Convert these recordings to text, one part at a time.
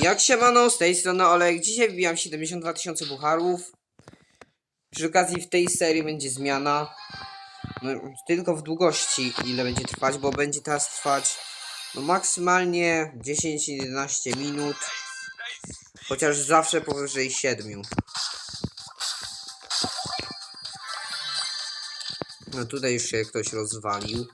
Jak się mano, z tej strony Olek. Dzisiaj wbijam 72 tysiące bucharów. Przy okazji w tej serii będzie zmiana. No, tylko w długości ile będzie trwać, bo będzie teraz trwać no, maksymalnie 10-11 minut. Chociaż zawsze powyżej 7. No tutaj już się ktoś rozwalił.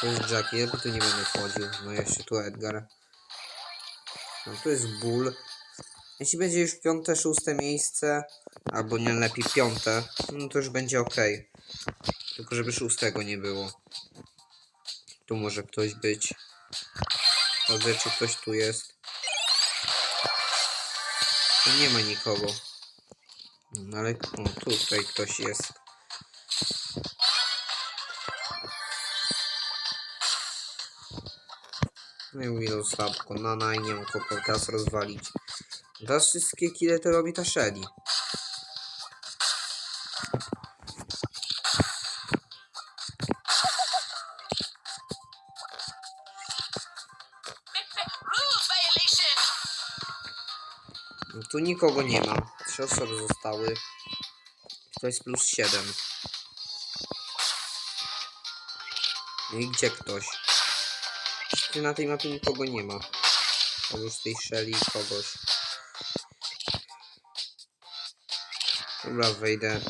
To jest Jackie, ja tu nie będę wchodził. No jeszcze tu Edgar. No tu jest Bull. Jeśli będzie już piąte, szóste miejsce, albo nie lepiej piąte, no to już będzie ok. Tylko żeby szóstego nie było. Tu może ktoś być. Sprawdzę, czy ktoś tu jest. Tu nie ma nikogo. No ale o, tutaj ktoś jest. No i Willow słabko, Nana i nie kogo teraz rozwalić. Teraz wszystkie kile to robi ta Shelly. No tu nikogo nie ma. Trzy osoby zostały. To jest plus 7. No i gdzie ktoś? Na tej mapie nikogo nie ma? Oprócz tej Shelly i kogoś. Dobra, wejdę.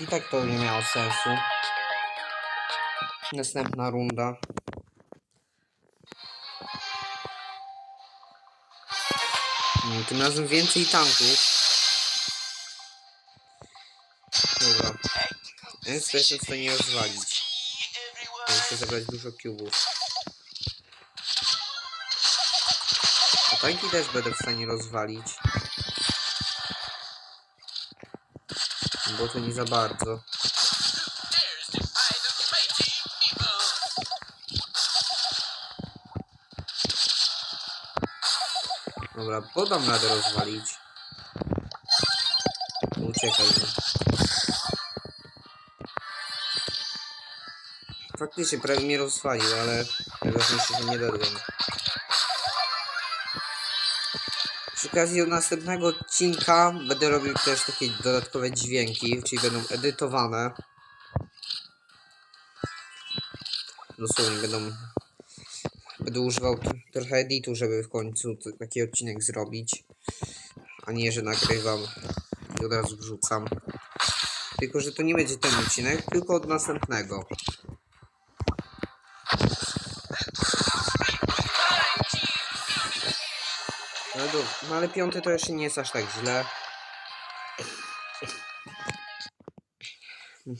I tak to nie miało sensu. Następna runda. Mm, Tym razem więcej tanków. Więc jestem w stanie rozwalić. Muszę zebrać dużo cubów. A tanki też będę w stanie rozwalić. Bo to nie za bardzo. Dobra, podam radę rozwalić. Uciekaj Faktycznie prawie mnie rozwalił, ale najważniejsze, że nie dadłem. Przy okazji następnego odcinka będę robił też takie dodatkowe dźwięki, czyli będą edytowane. Dosłownie będą Będę używał trochę editu, żeby w końcu taki odcinek zrobić. A nie, że nagrywam i od razu wrzucam. Tylko, że to nie będzie ten odcinek, tylko od następnego. No, ale piąty to jeszcze nie jest aż tak źle.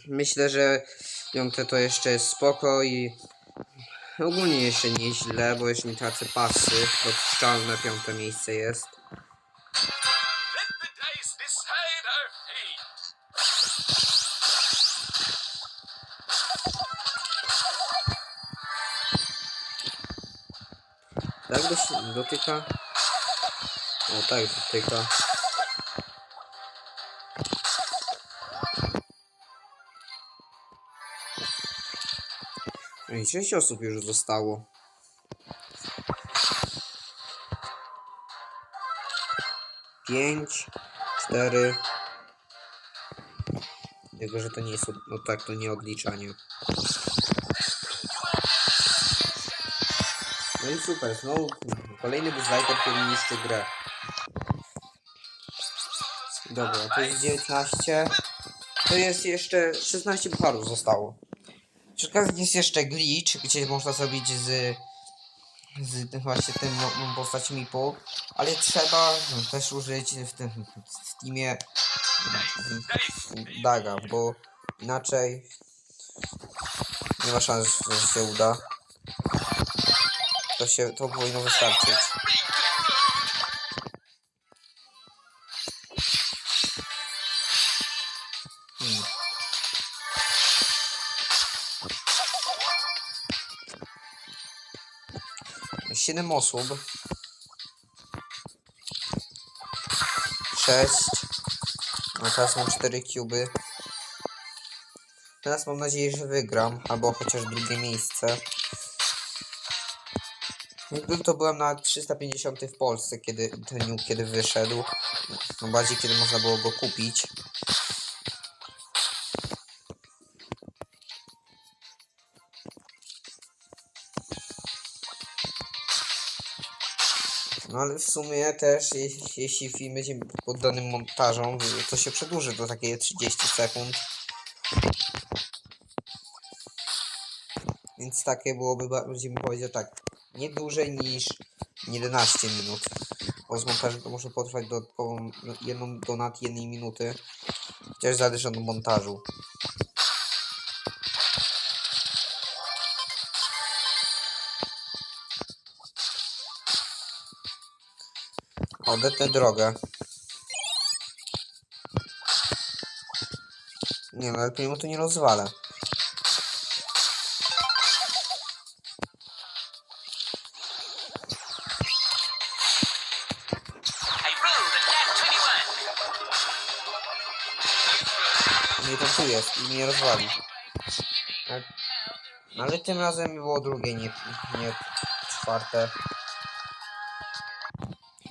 Myślę, że piąte to jeszcze jest spoko i Ogólnie jeszcze nieźle, bo jeszcze nie tracę pasy. Dopuszczalne piąte miejsce jest. Tak do, dotyka. O tak dotyka. No i 6 osób już zostało. Pięć, cztery. Tylko, że to nie jest. od- No tak, to nie odliczanie. No i super, znowu kolejny buzzlighter, który niszczy grę. Dobra, to jest 19. To jest jeszcze 16 bucharów zostało. Przy okazji jest jeszcze glitch, gdzie można zrobić z, z właśnie tym postacią MIPu, ale trzeba też użyć w tym w teamie Daga, bo inaczej nie ma szans, że się uda. To się, to powinno wystarczyć. 7 osób. 6. A teraz mam 4 kuby. Teraz mam nadzieję, że wygram, albo chociaż drugie miejsce. Był to byłem na 350 w Polsce, kiedy ten kiedy wyszedł. No bardziej kiedy można było go kupić. No ale w sumie też, jeśli, film będzie poddany montażom, to się przedłuży do takie 30 sekund. Więc takie byłoby, bardziej bym powiedział tak, nie dłużej niż 11 minut. Bo z montażem to może potrwać dodatkową no, jedną do nad jednej minuty. Chociaż zależy od montażu. Odetnę drogę. Nie no, ale mu to nie rozwalę. I rolled a nat 21. Nie to tu jest i mnie rozwali. Ale, ale tym razem było drugie, nie, nie czwarte.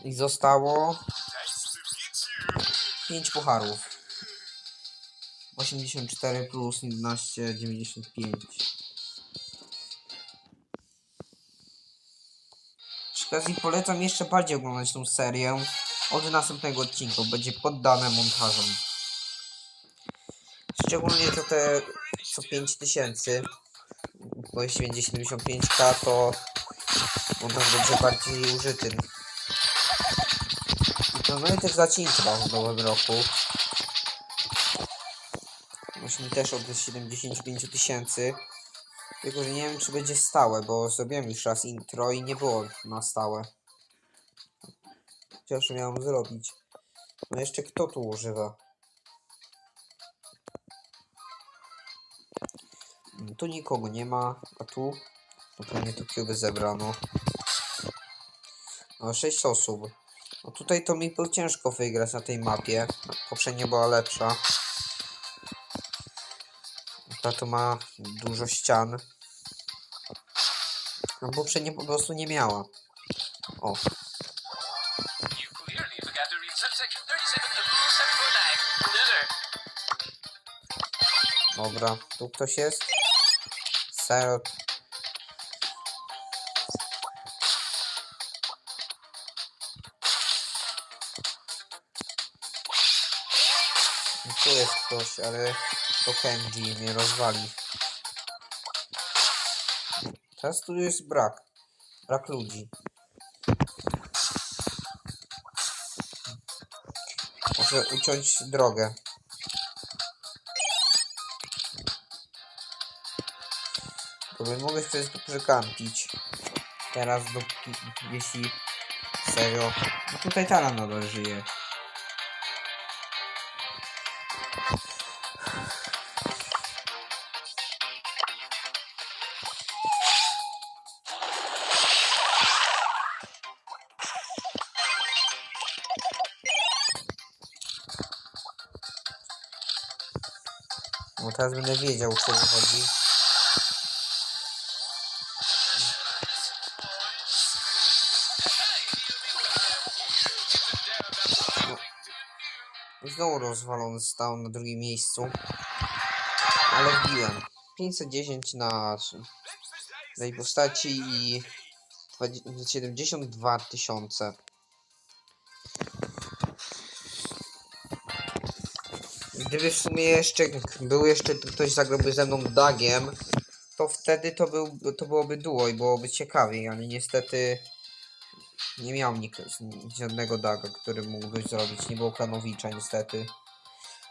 I zostało 5 pucharów. 84 plus 11, 95. Przy okazji polecam jeszcze bardziej oglądać tą serię. Od następnego odcinka będzie poddane montażom. Szczególnie to te co 5000. Bo jeśli będzie 75k to montaż będzie bardziej użyty. I planuję też zacinki w nowym roku. Właśnie też od 75 000 tysięcy. Tylko, że nie wiem czy będzie stałe, bo zrobiłem już raz intro i nie było na stałe. Chociaż miałem zrobić. No jeszcze kto tu używa? Mm, Tu nikogo nie ma, a tu? No pewnie tu kuby zebrano. No 6 osób. No tutaj to mi było ciężko wygrać na tej mapie. Poprzednia była lepsza. Ta to ma dużo ścian. No poprzednia po prostu nie miała. O, You clearly forgot to read subsection 37 of Rule 749. Loser. dobra. Tu ktoś jest? Zero. Tu jest ktoś, ale to Kenji mnie rozwali. Teraz tu jest brak. Brak ludzi. Muszę uciąć drogę. Bym mogę przez to przekampić. Teraz do... jeśli... Serio. No tutaj Tara nadal żyje. No teraz będę wiedział, co chodzi. No. Znowu rozwalony stał na drugim miejscu. Ale wbiłem. 510 na tej postaci i 20 72 tysiące. Gdyby w sumie jeszcze był jeszcze ktoś zagrałby ze mną Dagiem, to wtedy to, był, to byłoby duo i byłoby ciekawiej, ale niestety nie miał nikt, żadnego Daga, który mógłby zrobić. Nie było Klanowicza niestety.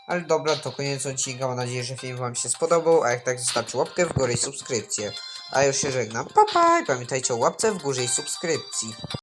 Ale dobra, to koniec odcinka. Mam nadzieję, że film Wam się spodobał, a jak tak zostawcie łapkę w górę i subskrypcję. A już się żegnam. Pa, pa! I pamiętajcie o łapce w górze i subskrypcji.